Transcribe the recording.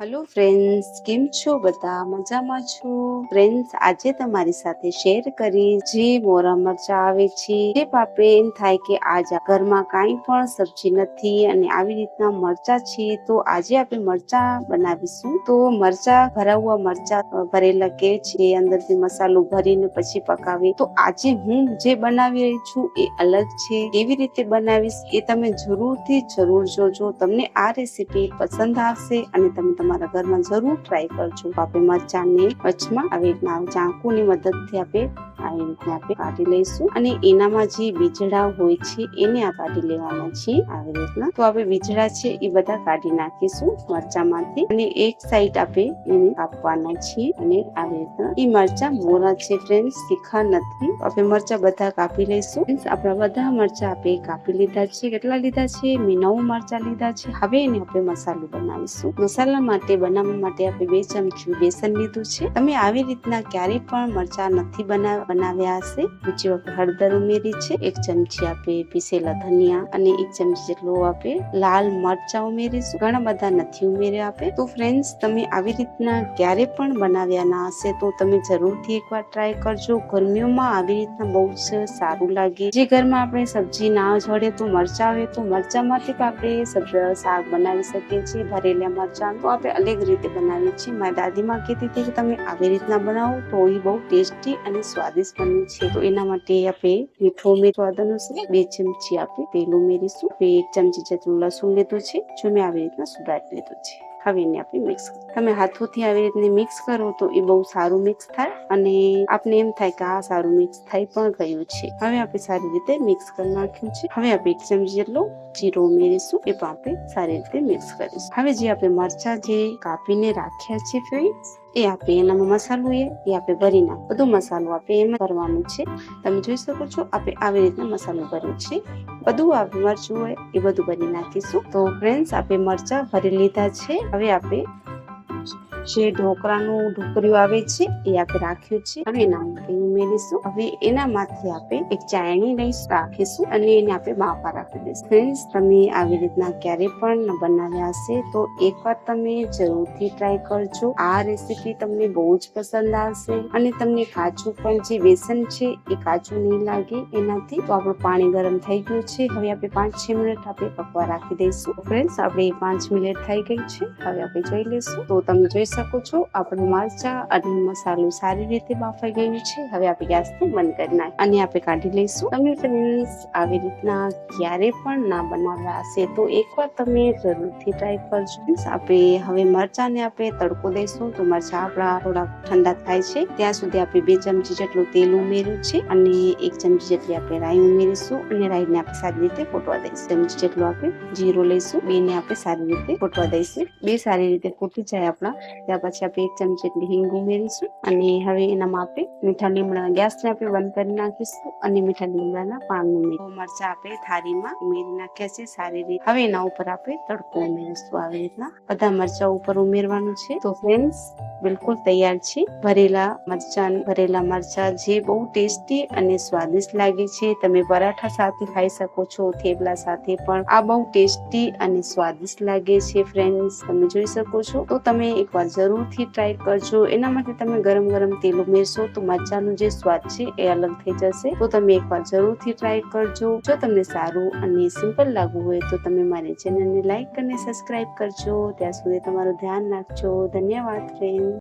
Hello friends કેમ છો બધા? મજામાં છો? ફ્રેન્ડ્સ આજે તમારી સાથે શેર કરી જે મોરા મરચા આવે છે. જે પાપે એમ થાય કે આજ ઘરમાં કાંઈ પણ સબ્જી નથી અને આવી રીતના મરચા છે, તો આજે આપણે મરચા બનાવીશું. તો મરચા ભરાવવા મરચા ભરેલા કે છે, અંદરથી મસાલો ભરીને પછી પકાવે. તો આજે હું જે બનાવી રહી છું એ અલગ છે. કેવી રીતે બનાવીશ એ તમે જરૂરથી જરૂર જોજો. તમને આ રેસીપી પસંદ આવશે અને તમે તમારા ઘરમાં જરૂર ટ્રાય કરજો. આપણે મરચાંને વચમાં આવી રીતના ચાકુની મદદથી આપણે આવી રીતના આપણે કાઢી લઈશું. અને એનામાં જે બીજડા હોય છે, એને આ કાઢી લેવાના છે. આવી રીતના. તો આપણે બીજડા છે એ બધા કાઢી નાખીશું મરચામાંથી. અને એક સાઈડ આપણે એને કાપવાના છીએ. અને આવી રીતના. એ મરચા મોરા છે ફ્રેન્ડ તીખા નથી. આપણે મરચા બધા કાપી લઈશું. આપણા બધા મરચા આપણે કાપી લીધા છે. કેટલા લીધા છે? મેં નવ મરચા લીધા છે. હવે એને આપણે મસાલો બનાવીશું. મસાલા માટે, બનાવવા માટે આપણે બે ચમચી બેસન લીધું છે. તમે આવી રીતના ક્યારેય પણ મરચા નથી બના, બનાવ્યા હશે. બીજી વખત હળદર ઉમેરી છે. એક ચમચી આપણે પીસેલા ધનિયા અને એક ચમચી જેટલો આપણે લાલ મરચા ઉમેરીશું. ઘણા બધા નથી ઉમેર્યા આપણે તો ફ્રેન્ડ્સ તમે આવી રીતના ક્યારે પણ બનાવ્યા ના હશે તો તમે જરૂરથી એકવાર ટ્રાય કરજો. ગરમીઓમાં આવી રીતના બહુ જ સારું લાગે. જે ઘરમાં આપણે સબ્જી ના જોડે તો મરચા આવે તો મરચામાંથી પણ આપણે શાક બનાવી શકીએ છીએ, ભરેલા મરચા. તો આપણે અલગ રીતે બનાવીએ છીએ. મારી દાદીમાં કહેતી હતી કે તમે આવી રીતના બનાવો તો એ બહુ ટેસ્ટી અને સ્વાદિષ્ટ બને છે. તો એના માટે આપણે મીઠો ઉમેર સ્વાદ બે ચમચી આપણે તેલ ઉમેરીશું. બે એક ચમચી જેટલું લસુણ લીધું છે. જો મેં આવી રીતના સુધારી લીધું છે. હવે આપણે મિક્સ તમે હાથોથી આવી રીતને મિક્સ કરો તો એ બહુ સારું મિક્સ થાય અને આપને એમ થાય કે આ સારું મિક્સ થઈ પણ ગયું છે. હવે આપણે સારી રીતે મિક્સ કરી નાખ્યું છે. હવે આપણે એક ચમચી જેટલો જીરો ઉમેરીશું. એ પણ આપણે સારી રીતે મિક્સ કરીશું. હવે જે આપણે મરચા જે કાપીને રાખ્યા છે ફ્રેન્ડ્સ એ આપણે એનામાં મસાલો એ આપણે ભરી નાખ બધો મસાલો આપણે એમાં ભરવાનું છે. તમે જોઈ શકો છો, આપણે આવી રીતના મસાલો ભર્યો છે. બધું આપણે મરચું હોય એ બધું ભરી નાખીશું. તો ફ્રેન્ડ્સ આપણે મરચા ભરી લીધા છે. હવે આપણે જે ઢોકળાનું ઢોકરિયું આવે છે, એ આપણે રાખ્યું છે. હવે એના માટે ઉમેરીશું. હવે એનામાંથી આપણે એક ચાયણી લઈશ, રાખીશું અને એને આપણે બાફા રાખી દઈશું. ફ્રેન્ડ્સ, તમે આવી રીતના ક્યારે પણ બનાવ્યા હશે, તો એકવાર તમે જરૂરથી ટ્રાય કરજો. આ રેસીપી તમને બહુ જ પસંદ આવશે અને તમને કાચું પણ જે બેસન છે, એ કાચું નહીં લાગે એનાથી, તો આપણું પાણી ગરમ થઈ ગયું છે. હવે આપણે પાંચ છ મિનિટ આપણે પકવા રાખી દઈશું. ફ્રેન્ડ્સ, આપણે પાંચ મિનિટ થઈ ગઈ છે. હવે આપણે જોઈ લઈશું. તો તમે જોઈ શકો છો. આપણું મરચા અને મસાલો સારી રીતે બાફાઈ ગયું છે. હવે આપણે ગેસને બંધ કરી નાખી અને આપણે કાઢી લઈશું. તમે ફ્રેન્ડ્સ, આવી રીતના ક્યારે પણ ના બનાવ્યા હશે તો એકવાર તમે જરૂરથી ટ્રાય કરજો. આપણે હવે મરચાને આપણે તડકો દઈશું. તો મરચા આપણા થોડા ઠંડા થાય છે. ત્યાં સુધી આપણે બે ચમચી જેટલું તેલ ઉમેર્યું છે. અને એક ચમચી જેટલી આપણે રાઈ ઉમેરીશું. અને રાઈને આપણે સારી રીતે ફોટવા દઈશું. ચમચી જેટલું આપણે જીરો લઈશું. બેને આપણે સારી રીતે ફોટવા દઈશું. બે સારી રીતે ફૂટી જાય આપણા ત્યાર પછી આપણે એક ચમચી જેટલી હિંગ ઉમેરીશું અને હવે એનામાં આપણે મીઠા લીમડા ગેસને આપણે બંધ કરી નાખીશું અને મીઠા લીમડાના પાન ઉમેરી મરચા આપણે થાળીમાં ઉમેરી નાખ્યા છે, સારી રીતે. હવે એના ઉપર આપણે તડકો ઉમેરીશું આવી રીતના. બધા મરચા ઉપર ઉમેરવાનું છે. તો ફ્રેન્ડ્સ બિલકુલ તૈયાર છે. ભરેલા મરચા ભરેલા મરચા જે બહુ ટેસ્ટી અને સ્વાદિષ્ટ લાગે છે, તમે પરાઠા સાથે ખાઈ શકો છો, થેપલા સાથે પણ. આ બહુ ટેસ્ટી અને સ્વાદિષ્ટ લાગે છે ફ્રેન્ડ્સ તમે જોઈ શકો છો. તો તમે એકવાર જરૂરથી ટ્રાય કરજો. એના માટે તમે ગરમ ગરમ તેલ ઉમેરશો તો મરચાંનો જે સ્વાદ છે એ અલગ થઈ જશે. તો તમે એકવાર જરૂરથી ટ્રાય કરજો. જો તમને સારું અને સિમ્પલ લાગવું હોય તો તમે મારી ચેનલને લાઈક અને સબસ્ક્રાઇબ કરજો. ત્યાં સુધી તમારું ધ્યાન રાખજો. ધન્યવાદ ફ્રેન્ડ